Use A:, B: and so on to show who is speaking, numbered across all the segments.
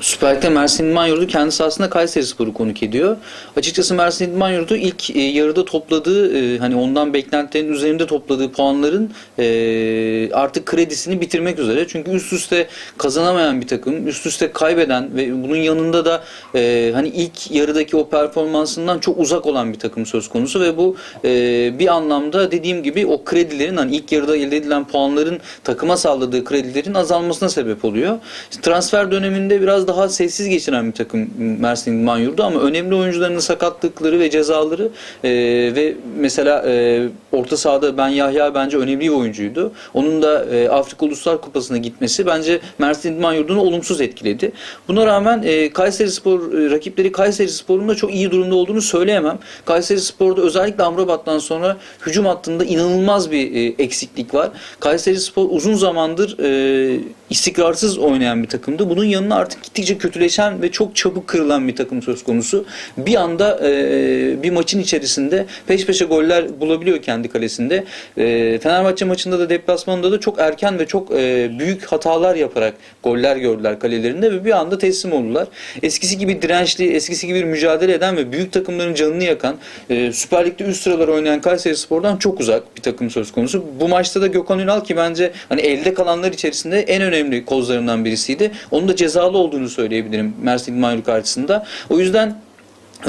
A: Süper Lig'de Mersin İdman Yurdu kendisi aslında Kayseri Spor'u konuk ediyor. Açıkçası Mersin İdman Yurdu ilk e, yarıda topladığı e, hani ondan beklentilerin üzerinde topladığı puanların e, artık kredisini bitirmek üzere. Çünkü üst üste kazanamayan bir takım, üst üste kaybeden ve bunun yanında da e, hani ilk yarıdaki o performansından çok uzak olan bir takım söz konusu ve bu e, bir anlamda dediğim gibi o kredilerin hani ilk yarıda elde edilen puanların takıma sağladığı kredilerin azalmasına sebep oluyor. Transfer döneminde biraz daha sessiz geçiren bir takım Mersin İdman ama önemli oyuncularının sakatlıkları ve cezaları e, ve mesela e, orta sahada Ben Yahya bence önemli bir oyuncuydu. Onun da e, Afrika Uluslar Kupası'na gitmesi bence Mersin İdman olumsuz etkiledi. Buna rağmen e, Kayseri Spor e, rakipleri Kayseri Spor'un da çok iyi durumda olduğunu söyleyemem. Kayseri Spor'da özellikle Amrabat'tan sonra hücum hattında inanılmaz bir e, eksiklik var. Kayseri Spor uzun zamandır e, istikrarsız oynayan bir takımdı. Bunun yanına artık gittikçe kötüleşen ve çok çabuk kırılan bir takım söz konusu. Bir anda e, bir maçın içerisinde peş peşe goller bulabiliyor kendi kalesinde. E, Fenerbahçe maçında da deplasmanında da çok erken ve çok e, büyük hatalar yaparak goller gördüler kalelerinde ve bir anda teslim oldular. Eskisi gibi dirençli, eskisi gibi mücadele eden ve büyük takımların canını yakan, e, Süper Lig'de üst sıralar oynayan Kayseri Spor'dan çok uzak bir takım söz konusu. Bu maçta da Gökhan Ünal ki bence hani elde kalanlar içerisinde en önemli kozlarından birisiydi. Onun da cezalı olduğunu söyleyebilirim Mersin İdman karşısında. O yüzden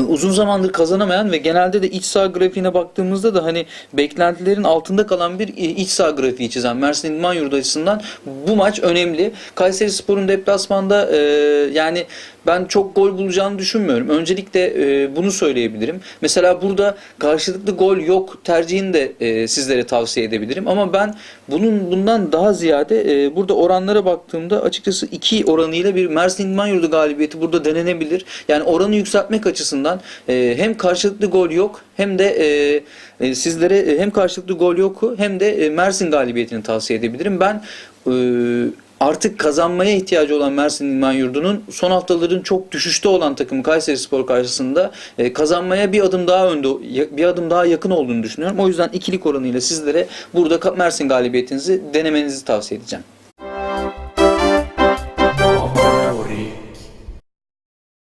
A: uzun zamandır kazanamayan ve genelde de iç saha grafiğine baktığımızda da hani beklentilerin altında kalan bir iç saha grafiği çizen Mersin İdman Yurdu açısından bu maç önemli. Kayseri Spor'un deplasmanda e, yani ben çok gol bulacağını düşünmüyorum. Öncelikle e, bunu söyleyebilirim. Mesela burada karşılıklı gol yok tercihini de e, sizlere tavsiye edebilirim. Ama ben bunun bundan daha ziyade e, burada oranlara baktığımda açıkçası iki oranıyla bir Mersin İdman galibiyeti burada denenebilir. Yani oranı yükseltmek açısından e, hem karşılıklı gol yok hem de e, e, sizlere e, hem karşılıklı gol yok hem de e, Mersin galibiyetini tavsiye edebilirim. Ben e, artık kazanmaya ihtiyacı olan Mersin İdman Yurdu'nun son haftaların çok düşüşte olan takımı Kayseri Spor karşısında e, kazanmaya bir adım daha önde bir adım daha yakın olduğunu düşünüyorum. O yüzden ikilik oranıyla sizlere burada Mersin galibiyetinizi denemenizi tavsiye edeceğim.